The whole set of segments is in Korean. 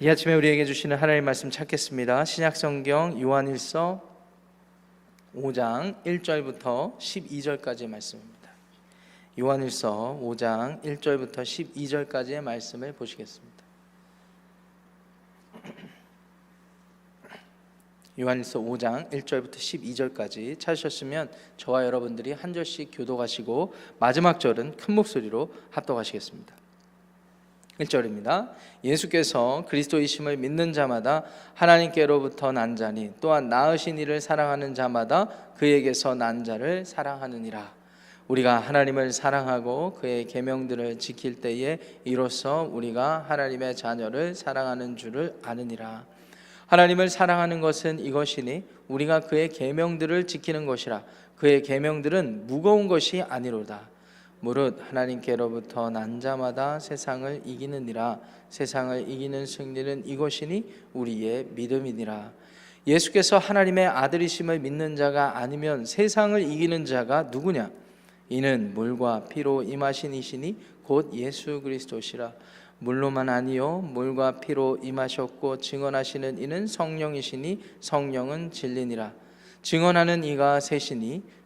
이 아침에 우리에게 주시는 하나님 말씀 찾겠습니다. 신약성경 요한일서 5장 1절부터 12절까지의 말씀입니다. 요한일서 5장 1절부터 12절까지의 말씀을 보시겠습니다. 요한일서 5장 1절부터 12절까지 찾으셨으면 저와 여러분들이 한 절씩 교독하시고 마지막 절은 큰 목소리로 합독하시겠습니다. 1절입니다. 예수께서 그리스도이심을 믿는 자마다 하나님께로부터 난 자니 또한 나으신 이를 사랑하는 자마다 그에게서 난 자를 사랑하느니라. 우리가 하나님을 사랑하고 그의 계명들을 지킬 때에 이로써 우리가 하나님의 자녀를 사랑하는 줄을 아느니라. 하나님을 사랑하는 것은 이것이니 우리가 그의 계명들을 지키는 것이라. 그의 계명들은 무거운 것이 아니로다. 무릇 하나님께로부터 난 자마다 세상을 이기느니라. 세상을 이기는 승리는 이것이니 우리의 믿음이니라. 예수께서 하나님의 아들이심을 믿는 자가 아니면 세상을 이기는 자가 누구냐? 이는 물과 피로 임하신 이시니 곧 예수 그리스도시라. 물로만 아니요 물과 피로 임하셨고 증언하시는 이는 성령이시니 성령은 진리니라. 증언하는 이가 셋이니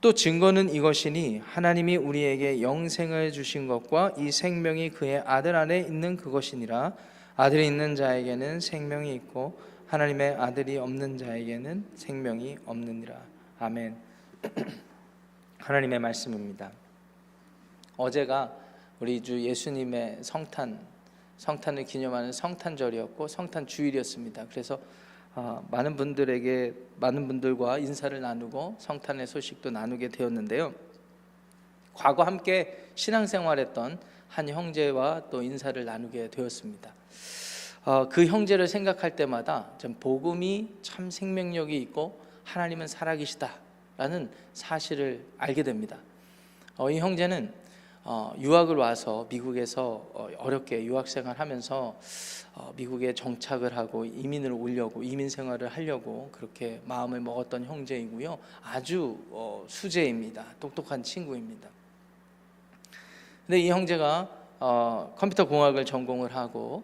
또 증거는 이것이니 하나님이 우리에게 영생을 주신 것과 이 생명이 그의 아들 안에 있는 그것이니라. 아들이 있는 자에게는 생명이 있고 하나님의 아들이 없는 자에게는 생명이 없느니라. 아멘. 하나님의 말씀입니다. 어제가 우리 주 예수님의 성탄 성탄을 기념하는 성탄절이었고 성탄 주일이었습니다. 그래서 어, 많은 분들에게 많은 분들과 인사를 나누고 성탄의 소식도 나누게 되었는데요. 과거 함께 신앙생활했던 한 형제와 또 인사를 나누게 되었습니다. 어, 그 형제를 생각할 때마다 좀 복음이 참 생명력이 있고 하나님은 살아계시다라는 사실을 알게 됩니다. 어, 이 형제는 어, 유학을 와서 미국에서 어, 어렵게 유학 생활하면서 어, 미국에 정착을 하고 이민을 오려고 이민 생활을 하려고 그렇게 마음을 먹었던 형제이고요. 아주 어, 수제입니다. 똑똑한 친구입니다. 근데 이 형제가 어, 컴퓨터 공학을 전공을 하고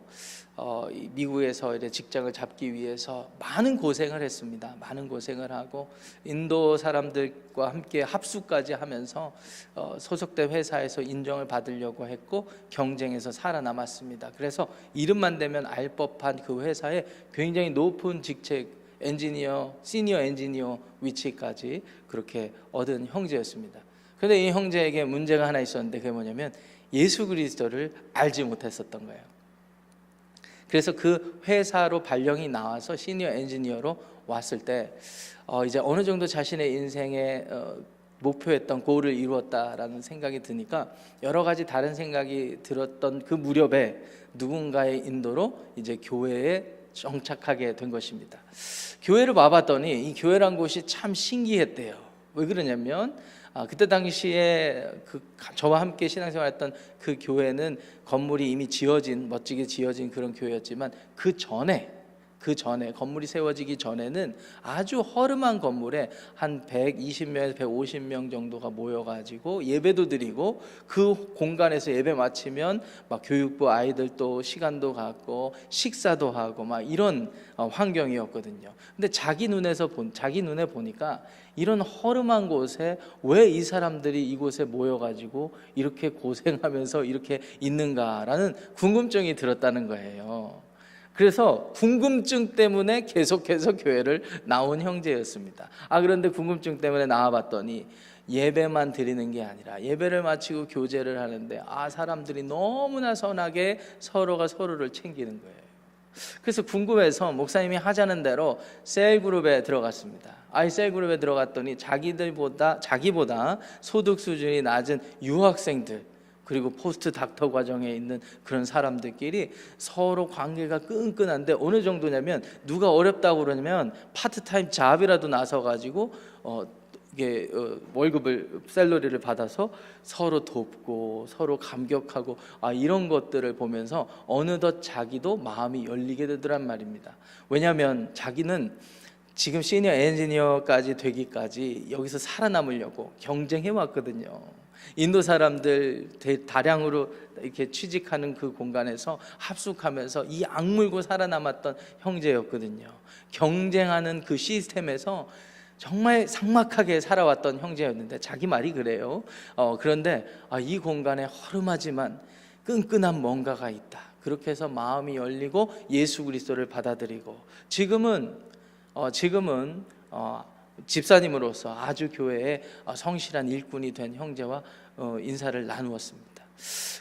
어, 미국에서 이제 직장을 잡기 위해서 많은 고생을 했습니다. 많은 고생을 하고 인도 사람들과 함께 합수까지 하면서 어, 소속된 회사에서 인정을 받으려고 했고 경쟁에서 살아남았습니다. 그래서 이름만 되면 알 법한 그 회사에 굉장히 높은 직책 엔지니어, 시니어 엔지니어 위치까지 그렇게 얻은 형제였습니다. 그런데 이 형제에게 문제가 하나 있었는데 그게 뭐냐면 예수 그리스도를 알지 못했었던 거예요. 그래서 그 회사로 발령이 나와서 시니어 엔지니어로 왔을 때 어, 이제 어느 정도 자신의 인생에 어, 목표했던 고를 이루었다라는 생각이 드니까 여러 가지 다른 생각이 들었던 그 무렵에 누군가의 인도로 이제 교회에 정착하게 된 것입니다. 교회를 와봤더니 이 교회란 곳이 참 신기했대요. 왜 그러냐면 아, 그때 당시에 그 저와 함께 신앙생활했던 그 교회는 건물이 이미 지어진 멋지게 지어진 그런 교회였지만 그 전에 그 전에 건물이 세워지기 전에는 아주 허름한 건물에 한 120명, 150명 정도가 모여가지고 예배도 드리고 그 공간에서 예배 마치면 막 교육부 아이들 또 시간도 갖고 식사도 하고 막 이런 어, 환경이었거든요. 근데 자기 눈에서 본 자기 눈에 보니까 이런 허름한 곳에 왜 이 사람들이 이곳에 모여가지고 이렇게 고생하면서 이렇게 있는가라는 궁금증이 들었다는 거예요. 그래서 궁금증 때문에 계속해서 교회를 나온 형제였습니다. 아 그런데 궁금증 때문에 나와봤더니 예배만 드리는 게 아니라 예배를 마치고 교제를 하는데 아 사람들이 너무나 선하게 서로가 서로를 챙기는 거예요. 그래서 궁금해서 목사님이 하자는 대로 셀 그룹에 들어갔습니다. 아이 셀 그룹에 들어갔더니 자기들보다 자기보다 소득 수준이 낮은 유학생들 그리고 포스트 닥터 과정에 있는 그런 사람들끼리 서로 관계가 끈끈한데 어느 정도냐면 누가 어렵다고 그러냐면 파트타임 잡이라도 나서 가지고 어 이게 어, 월급을 셀러리를 받아서 서로 돕고 서로 감격하고 아 이런 것들을 보면서 어느덧 자기도 마음이 열리게 되더란 말입니다. 왜냐하면 자기는 지금 시니어 엔지니어까지 되기까지 여기서 살아남으려고 경쟁해 왔거든요. 인도 사람들 대- 다량으로 이렇게 취직하는 그 공간에서 합숙하면서 이 악물고 살아남았던 형제였거든요. 경쟁하는 그 시스템에서 정말 삭막하게 살아왔던 형제였는데 자기 말이 그래요. 어, 그런데 아, 이 공간에 허름하지만 끈끈한 뭔가가 있다. 그렇게 해서 마음이 열리고 예수 그리스도를 받아들이고 지금은 어, 지금은 어, 집사님으로서 아주 교회에 어, 성실한 일꾼이 된 형제와 어, 인사를 나누었습니다.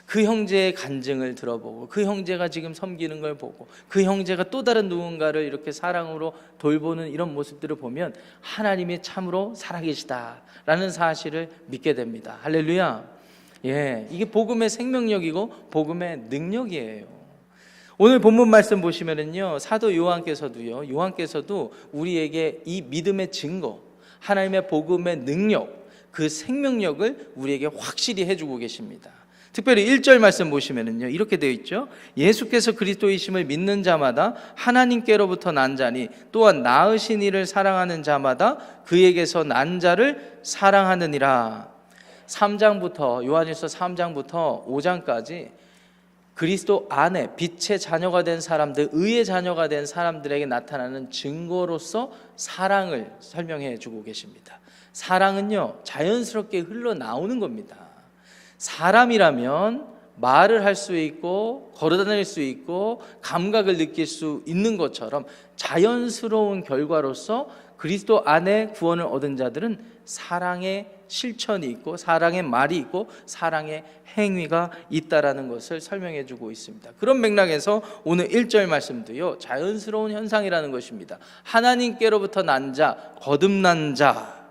그 형제의 간증을 들어보고 그 형제가 지금 섬기는 걸 보고 그 형제가 또 다른 누군가를 이렇게 사랑으로 돌보는 이런 모습들을 보면 하나님이 참으로 살아계시다라는 사실을 믿게 됩니다. 할렐루야. 예, 이게 복음의 생명력이고 복음의 능력이에요. 오늘 본문 말씀 보시면은요 사도 요한께서도요 요한께서도 우리에게 이 믿음의 증거 하나님의 복음의 능력 그 생명력을 우리에게 확실히 해주고 계십니다. 특별히 1절 말씀 보시면은요 이렇게 되어 있죠. 예수께서 그리스도이심을 믿는 자마다 하나님께로부터 난 자니 또한 나으신 이를 사랑하는 자마다 그에게서 난 자를 사랑하느니라. 3장부터 요한일서 3장부터 5장까지 그리스도 안에 빛의 자녀가 된 사람들, 의의 자녀가 된 사람들에게 나타나는 증거로서 사랑을 설명해 주고 계십니다. 사랑은요, 자연스럽게 흘러나오는 겁니다. 사람이라면 말을 할 수 있고 걸어다닐 수 있고 감각을 느낄 수 있는 것처럼 자연스러운 결과로서 그리스도 안에 구원을 얻은 자들은 사랑의 실천이 있고 사랑의 말이 있고 사랑의 행위가 있다라는 것을 설명해 주고 있습니다. 그런 맥락에서 오늘 1절 말씀도요. 자연스러운 현상이라는 것입니다. 하나님께로부터 난 자, 거듭난 자.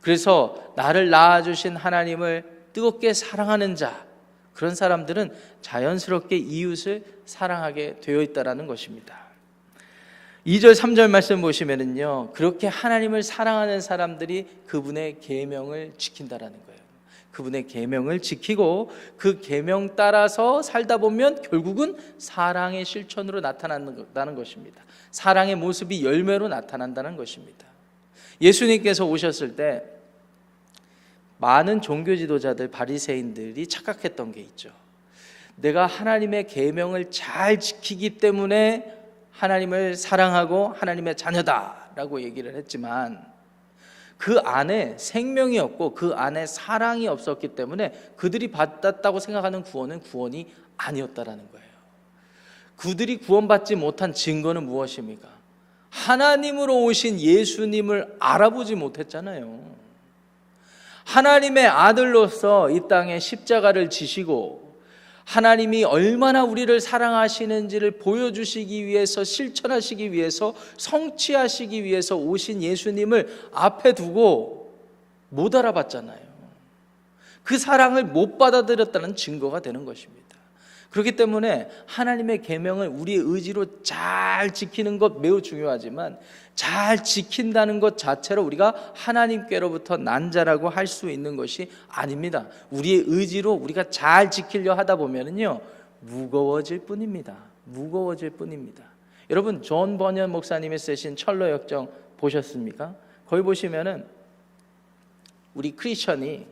그래서 나를 낳아 주신 하나님을 뜨겁게 사랑하는 자. 그런 사람들은 자연스럽게 이웃을 사랑하게 되어 있다라는 것입니다. 2절 3절 말씀 보시면은요. 그렇게 하나님을 사랑하는 사람들이 그분의 계명을 지킨다라는 거예요. 그분의 계명을 지키고 그 계명 따라서 살다 보면 결국은 사랑의 실천으로 나타난다는 것입니다. 사랑의 모습이 열매로 나타난다는 것입니다. 예수님께서 오셨을 때 많은 종교 지도자들 바리새인들이 착각했던 게 있죠. 내가 하나님의 계명을 잘 지키기 때문에 하나님을 사랑하고 하나님의 자녀다라고 얘기를 했지만 그 안에 생명이 없고 그 안에 사랑이 없었기 때문에 그들이 받았다고 생각하는 구원은 구원이 아니었다라는 거예요. 그들이 구원받지 못한 증거는 무엇입니까? 하나님으로 오신 예수님을 알아보지 못했잖아요. 하나님의 아들로서 이 땅에 십자가를 지시고 하나님이 얼마나 우리를 사랑하시는지를 보여주시기 위해서 실천하시기 위해서 성취하시기 위해서 오신 예수님을 앞에 두고 못 알아봤잖아요. 그 사랑을 못 받아들였다는 증거가 되는 것입니다. 그렇기 때문에 하나님의 계명을 우리의 의지로 잘 지키는 것 매우 중요하지만 잘 지킨다는 것 자체로 우리가 하나님께로부터 난 자라고 할 수 있는 것이 아닙니다. 우리의 의지로 우리가 잘 지키려 하다 보면은요 무거워질 뿐입니다. 무거워질 뿐입니다. 여러분 존 버년 목사님이 쓰신 철로 역정 보셨습니까? 거기 보시면은 우리 크리스천이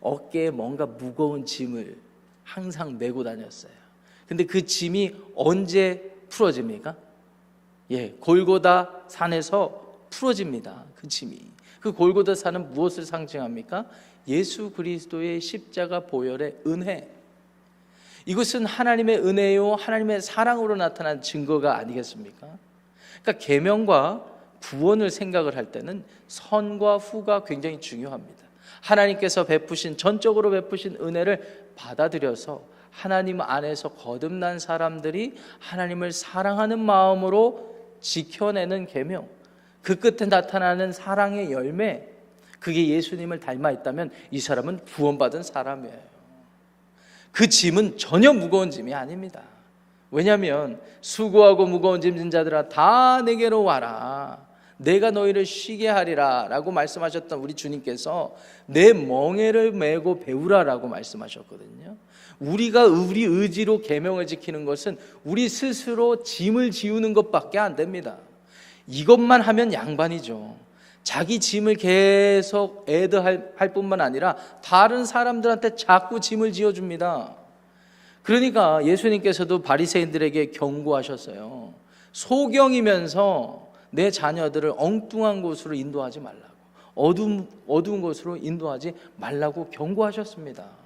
어깨에 뭔가 무거운 짐을 항상 메고 다녔어요. 근데 그 짐이 언제 풀어집니까? 예, 골고다 산에서 풀어집니다. 그 짐이. 그 골고다 산은 무엇을 상징합니까? 예수 그리스도의 십자가 보혈의 은혜. 이것은 하나님의 은혜요, 하나님의 사랑으로 나타난 증거가 아니겠습니까? 그러니까 계명과 구원을 생각을 할 때는 선과 후가 굉장히 중요합니다. 하나님께서 베푸신 전적으로 베푸신 은혜를 받아들여서 하나님 안에서 거듭난 사람들이 하나님을 사랑하는 마음으로 지켜내는 계명. 그 끝에 나타나는 사랑의 열매. 그게 예수님을 닮아 있다면 이 사람은 구원받은 사람이에요. 그 짐은 전혀 무거운 짐이 아닙니다. 왜냐하면 수고하고 무거운 짐진 자들아 다 내게로 와라. 내가 너희를 쉬게 하리라 라고 말씀하셨던 우리 주님께서 내 멍에를 메고 배우라라고 말씀하셨거든요. 우리가 우리 의지로 계명을 지키는 것은 우리 스스로 짐을 지우는 것밖에 안 됩니다. 이것만 하면 양반이죠. 자기 짐을 계속 애드할 할 뿐만 아니라 다른 사람들한테 자꾸 짐을 지어줍니다. 그러니까 예수님께서도 바리새인들에게 경고하셨어요. 소경이면서 내 자녀들을 엉뚱한 곳으로 인도하지 말라고. 어두운 어두운 곳으로 인도하지 말라고 경고하셨습니다.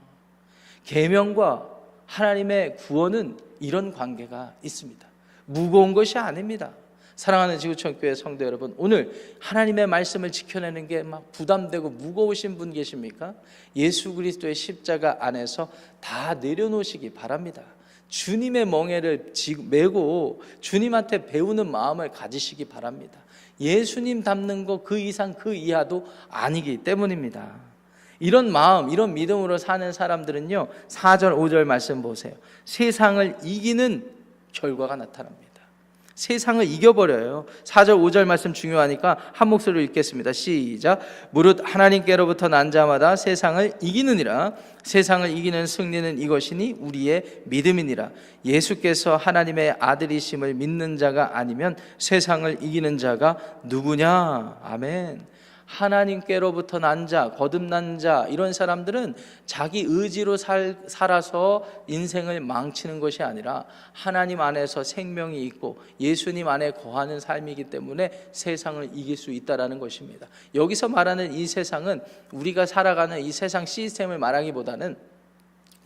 계명과 하나님의 구원은 이런 관계가 있습니다. 무거운 것이 아닙니다. 사랑하는 지구촌 교회 성도 여러분, 오늘 하나님의 말씀을 지켜내는 게 막 부담되고 무거우신 분 계십니까? 예수 그리스도의 십자가 안에서 다 내려놓으시기 바랍니다. 주님의 멍에를 지- 메고 주님한테 배우는 마음을 가지시기 바랍니다. 예수님 닮는 거 그 이상 그 이하도 아니기 때문입니다. 이런 마음, 이런 믿음으로 사는 사람들은요, 4절, 5절 말씀 보세요. 세상을 이기는 결과가 나타납니다. 세상을 이겨버려요. 4절, 5절 말씀 중요하니까 한 목소리로 읽겠습니다. 시작. 무릇 하나님께로부터 난 자마다 세상을 이기느니라. 세상을 이기는 승리는 이것이니 우리의 믿음이니라. 예수께서 하나님의 아들이심을 믿는 자가 아니면 세상을 이기는 자가 누구냐? 아멘. 하나님께로부터 난 자, 거듭난 자 이런 사람들은 자기 의지로 살, 살아서 인생을 망치는 것이 아니라 하나님 안에서 생명이 있고 예수님 안에 거하는 삶이기 때문에 세상을 이길 수 있다라는 것입니다. 여기서 말하는 이 세상은 우리가 살아가는 이 세상 시스템을 말하기보다는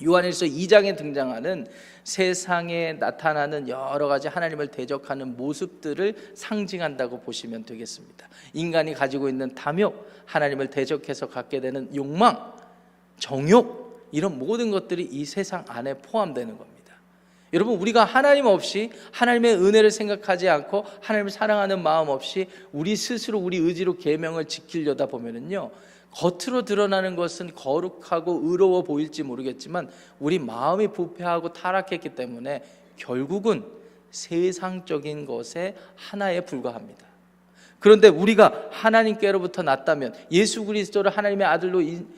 요한일서 2장에 등장하는 세상에 나타나는 여러 가지 하나님을 대적하는 모습들을 상징한다고 보시면 되겠습니다. 인간이 가지고 있는 탐욕, 하나님을 대적해서 갖게 되는 욕망, 정욕 이런 모든 것들이 이 세상 안에 포함되는 겁니다. 여러분 우리가 하나님 없이 하나님의 은혜를 생각하지 않고 하나님을 사랑하는 마음 없이 우리 스스로 우리 의지로 계명을 지키려다 보면은요. 겉으로 드러나는 것은 거룩하고 의로워 보일지 모르겠지만 우리 마음이 부패하고 타락했기 때문에 결국은 세상적인 것에 하나에 불과합니다. 그런데 우리가 하나님께로부터 났다면 예수 그리스도를 하나님의 아들로 인-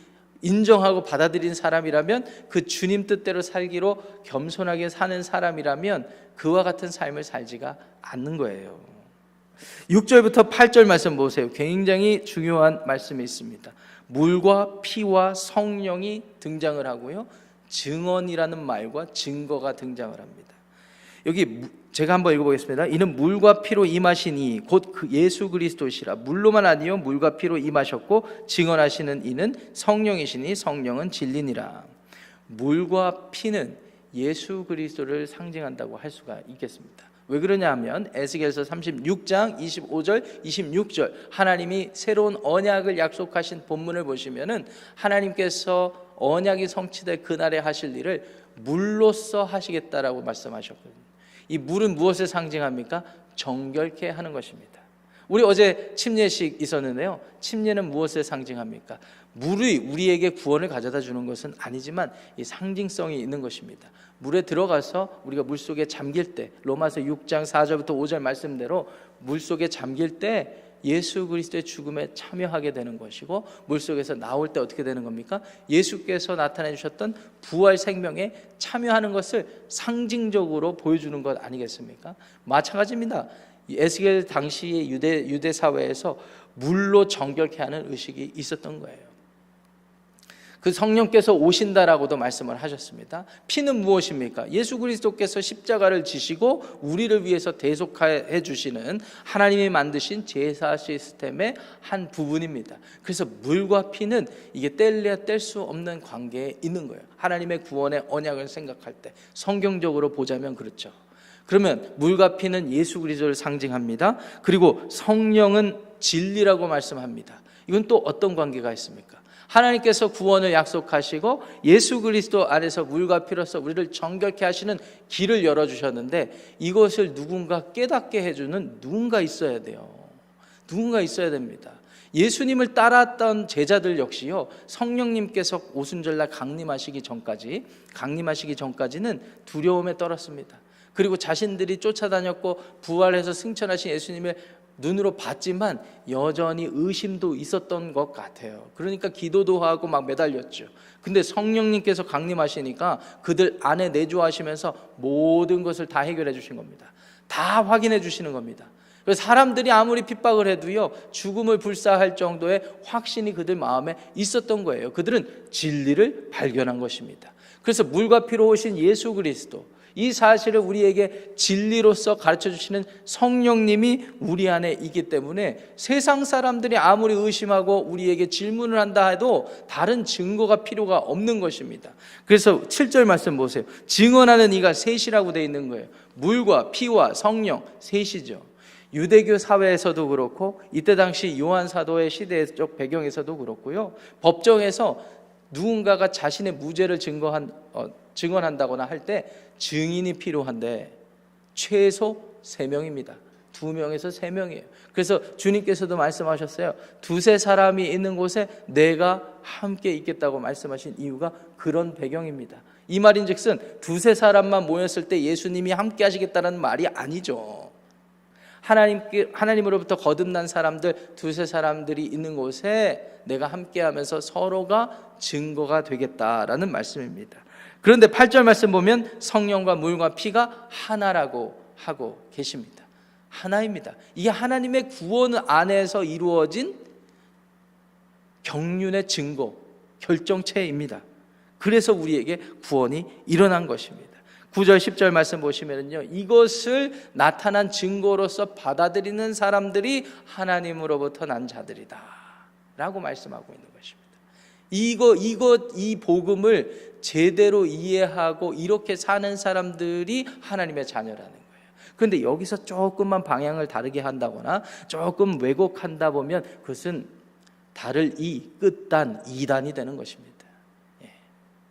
인정하고 받아들인 사람이라면 그 주님 뜻대로 살기로 겸손하게 사는 사람이라면 그와 같은 삶을 살지가 않는 거예요. 6절부터 8절 말씀 보세요. 굉장히 중요한 말씀이 있습니다. 물과 피와 성령이 등장을 하고요. 증언이라는 말과 증거가 등장을 합니다. 여기 무- 제가 한번 읽어보겠습니다. 이는 물과 피로 임하시니 곧 그 예수 그리스도시라 물로만 아니요 물과 피로 임하셨고 증언하시는 이는 성령이시니 성령은 진리니라. 물과 피는 예수 그리스도를 상징한다고 할 수가 있겠습니다. 왜 그러냐 하면 에스겔서 36장 25절 26절 하나님이 새로운 언약을 약속하신 본문을 보시면은 하나님께서 언약이 성취될 그날에 하실 일을 물로써 하시겠다라고 말씀하셨거든요. 이 물은 무엇을 상징합니까? 정결케 하는 것입니다. 우리 어제 침례식 있었는데요. 침례는 무엇을 상징합니까? 물이 우리에게 구원을 가져다 주는 것은 아니지만 이 상징성이 있는 것입니다. 물에 들어가서 우리가 물 속에 잠길 때 로마서 6장 4절부터 5절 말씀대로 물 속에 잠길 때 예수 그리스도의 죽음에 참여하게 되는 것이고 물 속에서 나올 때 어떻게 되는 겁니까? 예수께서 나타내 주셨던 부활 생명에 참여하는 것을 상징적으로 보여주는 것 아니겠습니까? 마찬가지입니다. 이 에스겔 당시의 유대 유대 사회에서 물로 정결케 하는 의식이 있었던 거예요. 그 성령께서 오신다라고도 말씀을 하셨습니다. 피는 무엇입니까? 예수 그리스도께서 십자가를 지시고 우리를 위해서 대속해 주시는 하나님이 만드신 제사 시스템의 한 부분입니다. 그래서 물과 피는 이게 뗄래야 뗄 수 없는 관계에 있는 거예요. 하나님의 구원의 언약을 생각할 때 성경적으로 보자면 그렇죠. 그러면 물과 피는 예수 그리스도를 상징합니다. 그리고 성령은 진리라고 말씀합니다. 이건 또 어떤 관계가 있습니까? 하나님께서 구원을 약속하시고 예수 그리스도 안에서 물과 피로서 우리를 정결케 하시는 길을 열어 주셨는데 이것을 누군가 깨닫게 해 주는 누군가 있어야 돼요. 누군가 있어야 됩니다. 예수님을 따랐던 제자들 역시요 성령님께서 오순절날 강림하시기 전까지 강림하시기 전까지는 두려움에 떨었습니다. 그리고 자신들이 쫓아다녔고 부활해서 승천하신 예수님을 눈으로 봤지만 여전히 의심도 있었던 것 같아요. 그러니까 기도도 하고 막 매달렸죠. 근데 성령님께서 강림하시니까 그들 안에 내주하시면서 모든 것을 다 해결해 주신 겁니다. 다 확인해 주시는 겁니다. 그래서 사람들이 아무리 핍박을 해도요 죽음을 불사할 정도의 확신이 그들 마음에 있었던 거예요. 그들은 진리를 발견한 것입니다. 그래서 물과 피로 오신 예수 그리스도 이 사실을 우리에게 진리로서 가르쳐 주시는 성령님이 우리 안에 있기 때문에 세상 사람들이 아무리 의심하고 우리에게 질문을 한다 해도 다른 증거가 필요가 없는 것입니다. 그래서 7절 말씀 보세요. 증언하는 이가 셋이라고 되어 있는 거예요. 물과 피와 성령 셋이죠. 유대교 사회에서도 그렇고 이때 당시 요한 사도의 시대적 배경에서도 그렇고요. 법정에서 누군가가 자신의 무죄를 증거한 어, 증언한다거나 할 때 증인이 필요한데 최소 세 명입니다. 두 명에서 세 명이에요. 그래서 주님께서도 말씀하셨어요. 두세 사람이 있는 곳에 내가 함께 있겠다고 말씀하신 이유가 그런 배경입니다. 이 말인즉슨 두세 사람만 모였을 때 예수님이 함께 하시겠다는 말이 아니죠. 하나님께 하나님으로부터 거듭난 사람들 두세 사람들이 있는 곳에 내가 함께 하면서 서로가 증거가 되겠다라는 말씀입니다. 그런데 8절 말씀 보면 성령과 물과 피가 하나라고 하고 계십니다. 하나입니다. 이게 하나님의 구원 안에서 이루어진 경륜의 증거, 결정체입니다. 그래서 우리에게 구원이 일어난 것입니다. 9절 10절 말씀 보시면요. 이것을 나타난 증거로서 받아들이는 사람들이 하나님으로부터 난 자들이다. 라고 말씀하고 있는 것입니다. 이거 이거 이 복음을 제대로 이해하고 이렇게 사는 사람들이 하나님의 자녀라는 거예요. 그런데 여기서 조금만 방향을 다르게 한다거나 조금 왜곡한다 보면 그것은 다를 이 끝단 이단이 되는 것입니다. 예,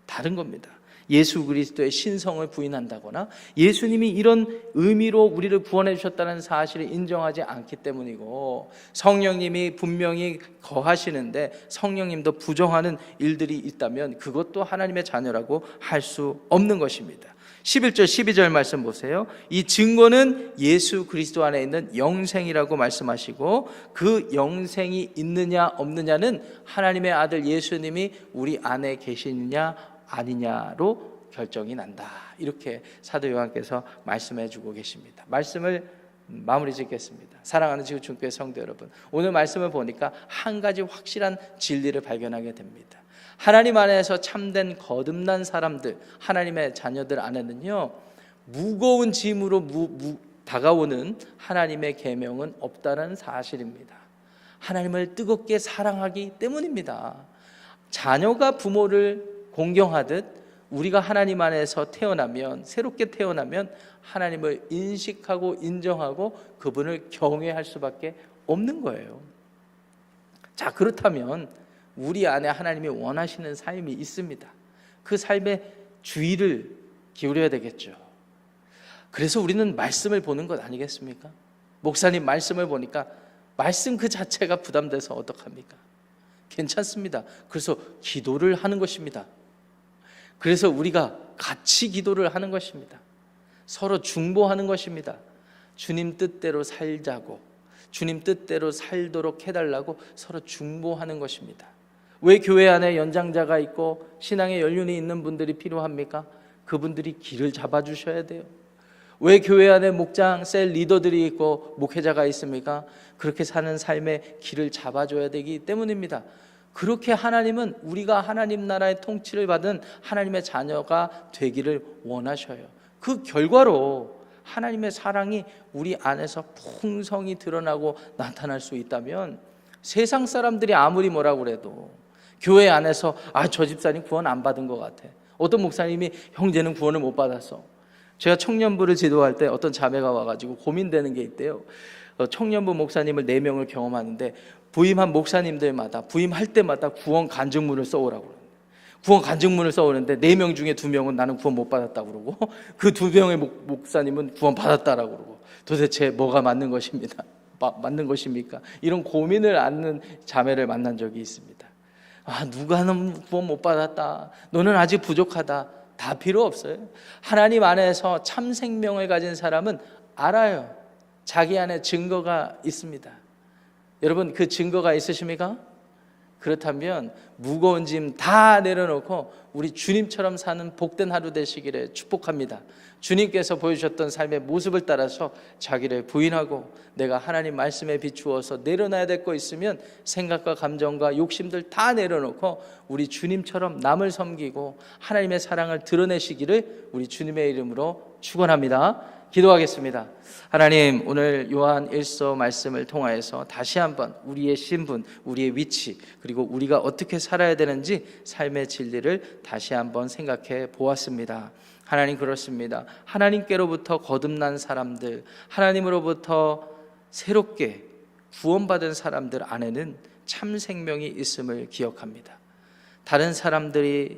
다른 겁니다. 예수 그리스도의 신성을 부인한다거나 예수님이 이런 의미로 우리를 구원해 주셨다는 사실을 인정하지 않기 때문이고 성령님이 분명히 거하시는데 성령님도 부정하는 일들이 있다면 그것도 하나님의 자녀라고 할 수 없는 것입니다. 11절 12절 말씀 보세요. 이 증거는 예수 그리스도 안에 있는 영생이라고 말씀하시고 그 영생이 있느냐 없느냐는 하나님의 아들 예수님이 우리 안에 계시느냐 아니냐로 결정이 난다. 이렇게 사도 요한께서 말씀해 주고 계십니다. 말씀을 마무리 짓겠습니다. 사랑하는 지구촌교회 성도 여러분, 오늘 말씀을 보니까 한 가지 확실한 진리를 발견하게 됩니다. 하나님 안에서 참된 거듭난 사람들, 하나님의 자녀들 안에는요 무거운 짐으로 무, 무, 다가오는 하나님의 계명은 없다는 사실입니다. 하나님을 뜨겁게 사랑하기 때문입니다. 자녀가 부모를 공경하듯 우리가 하나님 안에서 태어나면 새롭게 태어나면 하나님을 인식하고 인정하고 그분을 경외할 수밖에 없는 거예요. 자, 그렇다면 우리 안에 하나님이 원하시는 삶이 있습니다. 그 삶에 주의를 기울여야 되겠죠. 그래서 우리는 말씀을 보는 것 아니겠습니까? 목사님 말씀을 보니까 말씀 그 자체가 부담돼서 어떡합니까? 괜찮습니다. 그래서 기도를 하는 것입니다. 그래서 우리가 같이 기도를 하는 것입니다. 서로 중보하는 것입니다. 주님 뜻대로 살자고, 주님 뜻대로 살도록 해달라고 서로 중보하는 것입니다. 왜 교회 안에 연장자가 있고 신앙의 연륜이 있는 분들이 필요합니까? 그분들이 길을 잡아주셔야 돼요. 왜 교회 안에 목장, 셀 리더들이 있고 목회자가 있습니까? 그렇게 사는 삶의 길을 잡아줘야 되기 때문입니다. 그렇게 하나님은 우리가 하나님 나라의 통치를 받은 하나님의 자녀가 되기를 원하셔요. 그 결과로 하나님의 사랑이 우리 안에서 풍성히 드러나고 나타날 수 있다면 세상 사람들이 아무리 뭐라고 그래도 교회 안에서 아 저 집사님 구원 안 받은 것 같아. 어떤 목사님이 형제는 구원을 못 받았어. 제가 청년부를 지도할 때 어떤 자매가 와가지고 고민되는 게 있대요. 어, 청년부 목사님을 네 명을 경험하는데 부임한 목사님들마다 부임할 때마다 구원 간증문을 써오라고 그러는데 구원 간증문을 써오는데 네명 중에 두 명은 나는 구원 못 받았다고 그러고 그두 명의 목, 목사님은 구원 받았다라고 그러고 도대체 뭐가 맞는 것입니다. 마- 맞는 것입니까? 이런 고민을 안는 자매를 만난 적이 있습니다. 아, 누가 는 구원 못 받았다. 너는 아직 부족하다. 다 필요 없어요. 하나님 안에서 참 생명을 가진 사람은 알아요. 자기 안에 증거가 있습니다. 여러분 그 증거가 있으십니까? 그렇다면 무거운 짐 다 내려놓고 우리 주님처럼 사는 복된 하루 되시기를 축복합니다. 주님께서 보여주셨던 삶의 모습을 따라서 자기를 부인하고 내가 하나님 말씀에 비추어서 내려놔야 될 거 있으면 생각과 감정과 욕심들 다 내려놓고 우리 주님처럼 남을 섬기고 하나님의 사랑을 드러내시기를 우리 주님의 이름으로 축원합니다. 기도하겠습니다. 하나님 오늘 요한 1서 말씀을 통하여서 다시 한번 우리의 신분, 우리의 위치, 그리고 우리가 어떻게 살아야 되는지 삶의 진리를 다시 한번 생각해 보았습니다. 하나님 그렇습니다. 하나님께로부터 거듭난 사람들, 하나님으로부터 새롭게 구원받은 사람들 안에는 참 생명이 있음을 기억합니다. 다른 사람들이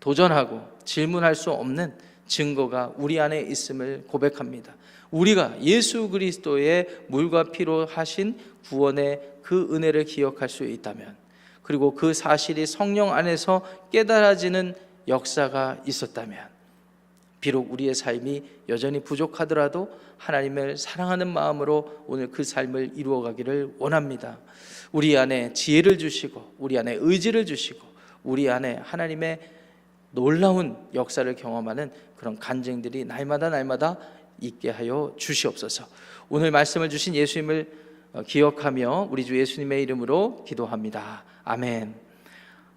도전하고 질문할 수 없는 증거가 우리 안에 있음을 고백합니다. 우리가 예수 그리스도의 물과 피로 하신 구원의 그 은혜를 기억할 수 있다면 그리고 그 사실이 성령 안에서 깨달아지는 역사가 있었다면 비록 우리의 삶이 여전히 부족하더라도 하나님을 사랑하는 마음으로 오늘 그 삶을 이루어가기를 원합니다. 우리 안에 지혜를 주시고 우리 안에 의지를 주시고 우리 안에 하나님의 놀라운 역사를 경험하는 그런 간증들이 날마다 날마다 있게 하여 주시옵소서. 오늘 말씀을 주신 예수님을 어, 기억하며 우리 주 예수님의 이름으로 기도합니다. 아멘.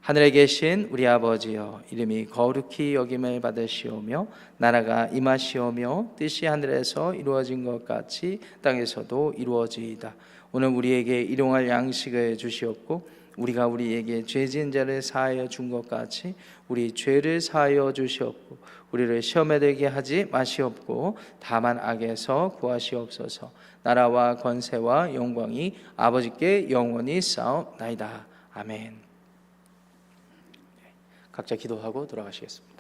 하늘에 계신 우리 아버지여 이름이 거룩히 여김을 받으시오며 나라가 임하시오며 뜻이 하늘에서 이루어진 것 같이 땅에서도 이루어지이다. 오늘 우리에게 일용할 양식을 주시옵고 우리가 우리에게 죄진 자를 사하여 준 것 같이 우리 죄를 사하여 주시옵고 우리를 시험에 들게 하지 마시옵고 다만 악에서 구하시옵소서. 나라와 권세와 영광이 아버지께 영원히 싸움나이다. 아멘. 각자 기도하고 돌아가시겠습니다.